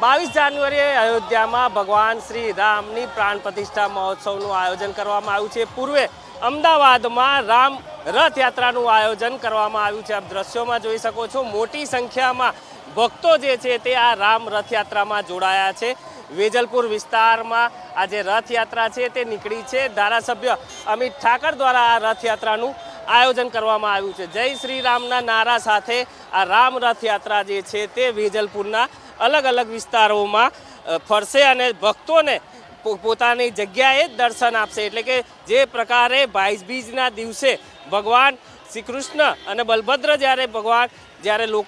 બાવીસ જાન્યુઆરીએ અયોધ્યામાં ભગવાન શ્રી રામની પ્રાણ પ્રતિષ્ઠા મહોત્સવનું આયોજન કરવામાં આવ્યું છે. પૂર્વે અમદાવાદમાં રામ રથયાત્રાનું આયોજન કરવામાં આવ્યું છે. આપ દ્રશ્યોમાં જોઈ શકો છો મોટી સંખ્યામાં ભક્તો જે છે તે આ રામ રથયાત્રામાં જોડાયા છે. વેજલપુર વિસ્તારમાં આ જે રથયાત્રા છે, તે નીકળી છે. ધારાસભ્ય અમિત ઠાકર દ્વારા આ રથયાત્રાનું આયોજન કરવામાં આવ્યું છે. જય શ્રી રામના નારા સાથે આ રામ રથયાત્રા જે છે તે વેજલપુરના અલગ અલગ વિસ્તારોમાં ફરશે અને ભક્તોને પોતાની જગ્યાએ દર્શન આપશે. એટલે કે જે પ્રકારે ભાઈ બીજના દિવસે ભગવાન શ્રી કૃષ્ણ અને બલભદ્ર જ્યારે ભગવાન, જ્યારે લોક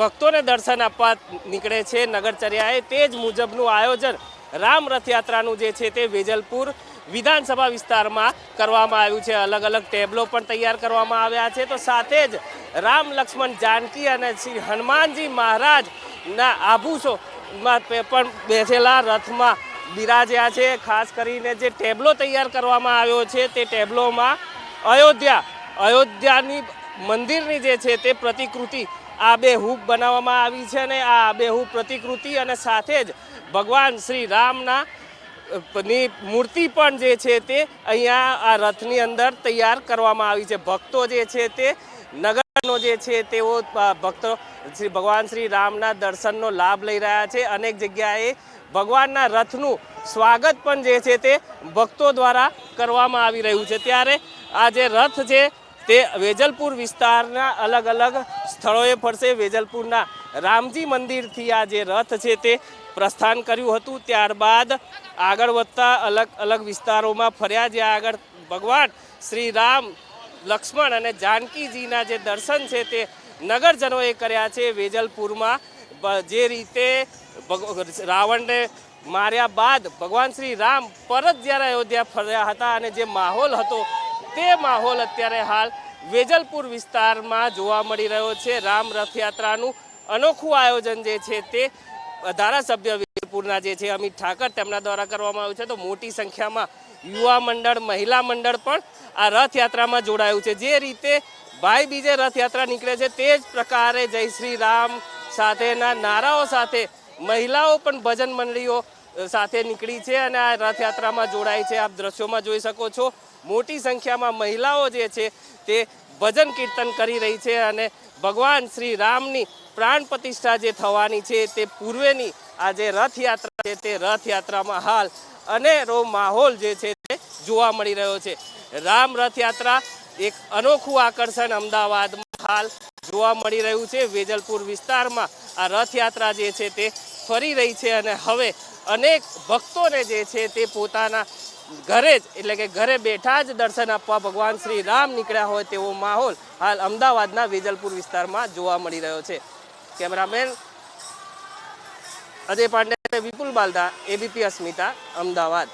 ભક્તોને દર્શન આપવા નીકળે છે નગરચર્યાએ, તે જ મુજબનું આયોજન રામ રથયાત્રાનું જે છે તે વેજલપુર વિધાનસભા વિસ્તારમાં કરવામાં આવ્યું છે. અલગ અલગ ટેબલો પણ તૈયાર કરવામાં આવ્યા છે. તો સાથે જ રામ લક્ષ્મણ જાનકી અને શ્રી હનુમાનજી મહારાજના આભૂષોમાં પે- પણ બેસેલા રથમાં બિરાજ્યા છે. ખાસ કરીને જે ટેબલો તૈયાર કરવામાં આવ્યો છે તે ટેબલોમાં અયોધ્યા. અયોધ્યાની મંદિરની જે છે તે પ્રતિકૃતિ આબેહૂબ બનાવવામાં આવી છે અને આ આબેહૂબ પ્રતિકૃતિ અને સાથે જ ભગવાન શ્રી રામના ની મૂર્તિ પણ જે છે તે અહીંયા આ રથની અંદર તૈયાર કરવામાં આવી છે. ભક્તો જે છે તે નગરનો જે છે તેઓ ભક્તો શ્રી ભગવાન શ્રી રામના દર્શનનો લાભ લઈ રહ્યા છે. અનેક જગ્યાએ ભગવાનના રથનું સ્વાગત પણ જે છે તે ભક્તો દ્વારા કરવામાં આવી રહ્યું છે. ત્યારે આ જે રથ છે તે વેજલપુર વિસ્તારના અલગ અલગ સ્થળોએ ફરશે. વેજલપુરના રામજી મંદિરથી આ જે રથ છે તે પ્રસ્થાન કર્યું હતું. ત્યારબાદ આગળ વધતા અલગ અલગ વિસ્તારોમાં ફર્યા. જ્યાં આગળ ભગવાન શ્રી રામ લક્ષ્મણ અને જાનકીજીના જે દર્શન છે તે નગરજનોએ કર્યા છે વેજલપુરમાં. જે રીતે રાવણને માર્યા બાદ ભગવાન શ્રી રામ પરત જ્યારે અયોધ્યા ફર્યા હતા અને જે માહોલ હતો તે માહોલ અત્યારે હાલ વેજલપુર વિસ્તારમાં જોવા મળી રહ્યો છે. રામ રથયાત્રાનું અનોખું આયોજન જે છે તે ધારાસભ્ય વેજલપુરના જે છે અમિત ઠાકર તેમના દ્વારા કરવામાં આવ્યું છે. તો મોટી સંખ્યામાં યુવા મંડળ, મહિલા મંડળ પણ આ રથયાત્રામાં જોડાયું છે. જે રીતે ભાઈ બીજે રથયાત્રા નીકળે છે, તે જ પ્રકારે જય શ્રી રામ સાથેના નારાઓ સાથે મહિલાઓ પણ ભજન મંડળીઓ સાથે નીકળી છે અને આ રથયાત્રામાં જોડાય છે. આપ દ્રશ્યોમાં જોઈ શકો છો, મોટી સંખ્યામાં મહિલાઓ જે છે, તે ભજન કીર્તન કરી રહી છે અને ભગવાન શ્રી રામની પ્રાણ પ્રતિષ્ઠા જે થવાની છે તે પૂર્વેની આ જે રથયાત્રા છે તે રથયાત્રામાં હાલ અનેરો માહોલ જે છે તે જોવા મળી રહ્યો છે. રામ રથયાત્રા એક અનોખું આકર્ષણ અમદાવાદમાં હાલ જોવા મળી રહ્યું છે. વેજલપુર વિસ્તારમાં આ રથયાત્રા જે છે તે ફરી રહી છે અને હવે અનેક ભક્તોને જે છે તે પોતાના ઘરે જ એટલે કે ઘરે બેઠા જ દર્શન આપવા ભગવાન શ્રી રામ નીકળ્યા હોય તેવો માહોલ હાલ અમદાવાદના વેજલપુર વિસ્તારમાં જોવા મળી રહ્યો છે. Cameraman Ajay Pandey Vipul Balda ABP Asmita Ahmedabad.